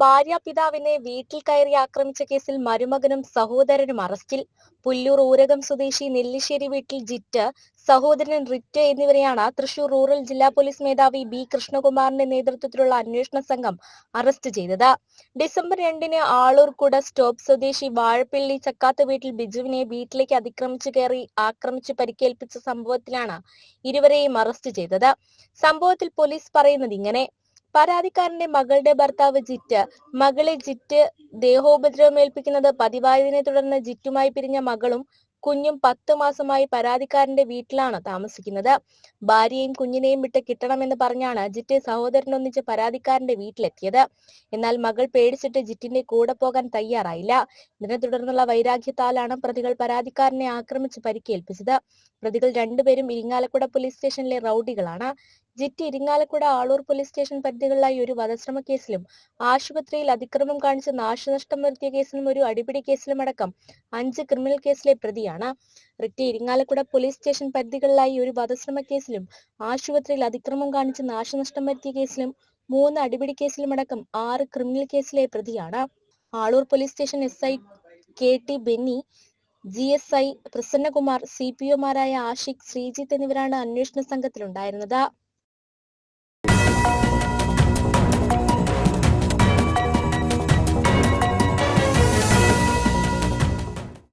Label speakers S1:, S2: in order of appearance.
S1: ഭാര്യ പിതാവിനെ വീട്ടിൽ കയറി ആക്രമിച്ച കേസിൽ മരുമകനും സഹോദരനും അറസ്റ്റിൽ. പുല്ലൂർ ഊരകം സ്വദേശി നെല്ലിശ്ശേരി വീട്ടിൽ ജിറ്റ് സഹോദരൻ റിറ്റ് എന്നിവരെയാണ് തൃശൂർ റൂറൽ ജില്ലാ പോലീസ് മേധാവി ബി കൃഷ്ണകുമാറിന്റെ നേതൃത്വത്തിലുള്ള അന്വേഷണ സംഘം അറസ്റ്റ് ചെയ്തത്. ഡിസംബർ രണ്ടിന് ആളൂർക്കുട സ്റ്റോപ്പ് സ്വദേശി വാഴപ്പള്ളി ചക്കാത്ത വീട്ടിൽ ബിജുവിനെ വീട്ടിലേക്ക് അതിക്രമിച്ചു കയറി ആക്രമിച്ചു പരിക്കേൽപ്പിച്ച സംഭവത്തിലാണ് ഇരുവരെയും അറസ്റ്റ് ചെയ്തത്. സംഭവത്തിൽ പോലീസ് പറയുന്നത് ഇങ്ങനെ പരാതിക്കാരന്റെ മകളുടെ ഭർത്താവ് ജിറ്റ്. മകളെ ജിറ്റ് ദേഹോപദ്രവമേൽപ്പിക്കുന്നത് പതിവായതിനെ തുടർന്ന് ജിറ്റുമായി പിരിഞ്ഞ മകളും കുഞ്ഞും പത്ത് മാസമായി പരാതിക്കാരന്റെ വീട്ടിലാണ് താമസിക്കുന്നത്. ഭാര്യയും കുഞ്ഞിനെയും വിട്ട് കിട്ടണമെന്ന് പറഞ്ഞാണ് ജിറ്റ് സഹോദരനൊന്നിച്ച് പരാതിക്കാരന്റെ വീട്ടിലെത്തിയത്. എന്നാൽ മകൾ പേടിച്ചിട്ട് ജിറ്റിന്റെ കൂടെ പോകാൻ തയ്യാറായില്ല. ഇതിനെ തുടർന്നുള്ള വൈരാഗ്യത്താലാണ് പ്രതികൾ പരാതിക്കാരനെ ആക്രമിച്ച് പരിക്കേൽപ്പിച്ചത്. പ്രതികൾ രണ്ടുപേരും ഇരിങ്ങാലക്കുട പോലീസ് സ്റ്റേഷനിലെ റൌഡികളാണ്. ജിറ്റ് ഇരിങ്ങാലക്കുട ആളൂർ പോലീസ് സ്റ്റേഷൻ പരിധികളിലായി ഒരു വധശ്രമ കേസിലും ആശുപത്രിയിൽ അതിക്രമം കാണിച്ച് നാശനഷ്ടം വരുത്തിയ കേസിലും ഒരു അടിപിടി കേസിലുമടക്കം അഞ്ച് ക്രിമിനൽ കേസിലെ പ്രതിയാണ്. റിറ്റി ഇരിങ്ങാലക്കുട പോലീസ് സ്റ്റേഷൻ പരിധികളിലായി ഒരു വധശ്രമ കേസിലും ആശുപത്രിയിൽ അതിക്രമം കാണിച്ച് നാശനഷ്ടം വരുത്തിയ കേസിലും മൂന്ന് അടിപിടി കേസിലുമടക്കം ആറ് ക്രിമിനൽ കേസിലെ പ്രതിയാണ്. Aloor police station S I K T Benny G S I Prasannakumar C P ഒമാരായ Ashiq Sreejith എന്നിവരാണ് അന്വേഷണ സംഘത്തിലുണ്ടായിരുന്നത്.